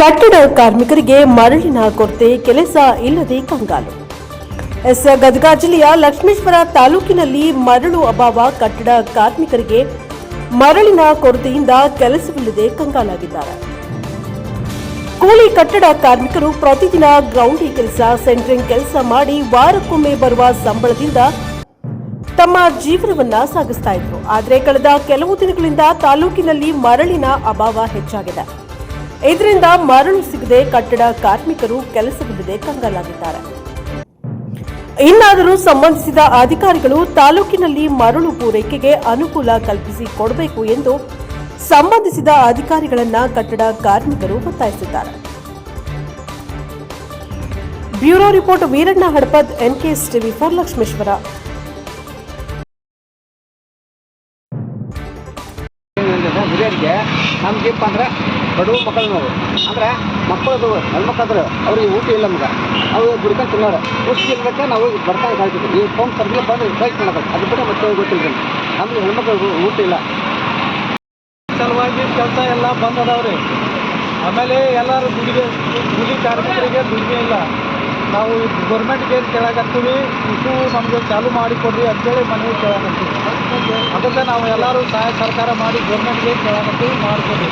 ಕಟ್ಟಡ ಕಾರ್ಮಿಕರಿಗೆ ಮರಳಿನ ಕೊರತೆ, ಕೆಲಸ ಇಲ್ಲದೆ ಕಂಗಾಲು. ಎಸ್. ಗದಗ ಜಿಲ್ಲೆಯ ಲಕ್ಷ್ಮೇಶ್ವರ ತಾಲೂಕಿನಲ್ಲಿ ಮರಳು ಅಭಾವ, ಕಟ್ಟಡ ಕಾರ್ಮಿಕರಿಗೆ ಮರಳಿನ ಕೊರತೆಯಿಂದ ಕೆಲಸವಿಲ್ಲದೆ ಕಂಗಾಲಾಗಿದ್ದಾರೆ. ಕೂಲಿ ಕಟ್ಟಡ ಕಾರ್ಮಿಕರು ಪ್ರತಿದಿನ ಗ್ರೌಂಡಿ ಕೆಲಸ, ಸೆಂಟ್ರಿಂಗ್ ಕೆಲಸ ಮಾಡಿ ವಾರಕ್ಕೊಮ್ಮೆ ಬರುವ ಸಂಬಳದಿಂದ ತಮ್ಮ ಜೀವನವನ್ನ ಸಾಗಿಸ್ತಾ ಇದ್ರು. ಆದರೆ ಕಳೆದ ಕೆಲವು ದಿನಗಳಿಂದ ತಾಲೂಕಿನಲ್ಲಿ ಮರಳಿನ ಅಭಾವ ಹೆಚ್ಚಾಗಿದೆ. ಇದರಿಂದ ಮರಳು ಸಿಗದೆ ಕಟ್ಟಡ ಕಾರ್ಮಿಕರು ಕೆಲಸ ಬಿಡದೆ ಕಂಗಾಲಾಗಿದ್ದಾರೆ. ಇನ್ನಾದರೂ ಸಂಬಂಧಿಸಿದ ಅಧಿಕಾರಿಗಳು ತಾಲೂಕಿನಲ್ಲಿ ಮರಳು ಪೂರೈಕೆಗೆ ಅನುಕೂಲ ಕಲ್ಪಿಸಿ ಕೊಡಬೇಕು ಎಂದು ಸಂಬಂಧಿಸಿದ ಅಧಿಕಾರಿಗಳನ್ನ ಕಟ್ಟಡ ಕಾರ್ಮಿಕರು ಒತ್ತಾಯಿಸಿದ್ದಾರೆ. Bureau report Veeranna Hadapad, NKS TV four Lakshmeshwar ಏನಿದೆ ಹಿರಿಯರಿಗೆ ಇಪ್ಪ ಅಂದ್ರೆ ಬಡವ ಮಕ್ಕಳು ನಾವು. ಅಂದ್ರೆ ಮಕ್ಕಳದು ಹೆಣ್ಮಕ್ಳಾದ್ರೆ ಅವ್ರಿಗೆ ಊಟ ಇಲ್ಲ ನಮ್ಗೆ. ಅವು ದುಡ್ಕೊಂಡು ತಿನ್ನೋರು. ಊಟ ಇಲ್ಲದಕ್ಕೆ ನಾವು ಬರ್ತಾ ಕಾಯ್ತಿದ್ವಿ ಈ ಫೋನ್ ಸರ್ಗೆ ಬಂದು ಕೈ ಮಾಡೋದು ಅದು ಕೂಡ ಮತ್ತೆ ಗೊತ್ತಿಲ್ಲ. ನಮ್ಗೆ ಹೆಣ್ಮಕ್ಳು ಊಟ ಇಲ್ಲ. ಸಲುವಾಗಿ ಕೆಲಸ ಎಲ್ಲ ಬಂದದವ್ರಿ. ಆಮೇಲೆ ಎಲ್ಲರೂ ದುಡಿಗೆ ಕೂಲಿ ಕಾರ್ಮಿಕರಿಗೆ ದುಡಿಮೆ ಇಲ್ಲ. ನಾವು ಗೌರ್ಮೆಂಟ್ಗೆ ಏನು ಕೇಳಕತ್ತೀವಿ? ಇಷ್ಟು ನಮಗೆ ಚಾಲು ಮಾಡಿ ಕೊಡ್ರಿ ಅಂತೇಳಿ ಮನವಿ ಕೇಳಕತ್ತೀವಿ. ಅದಕ್ಕೆ ನಾವು ಎಲ್ಲರೂ ಸಹಾಯ ಸರ್ಕಾರ ಮಾಡಿ ಗೌರ್ಮೆಂಟ್ಗೆ ಕೇಳಕತ್ತೀವಿ, ಮಾಡಿಕೊಡ್ರಿ.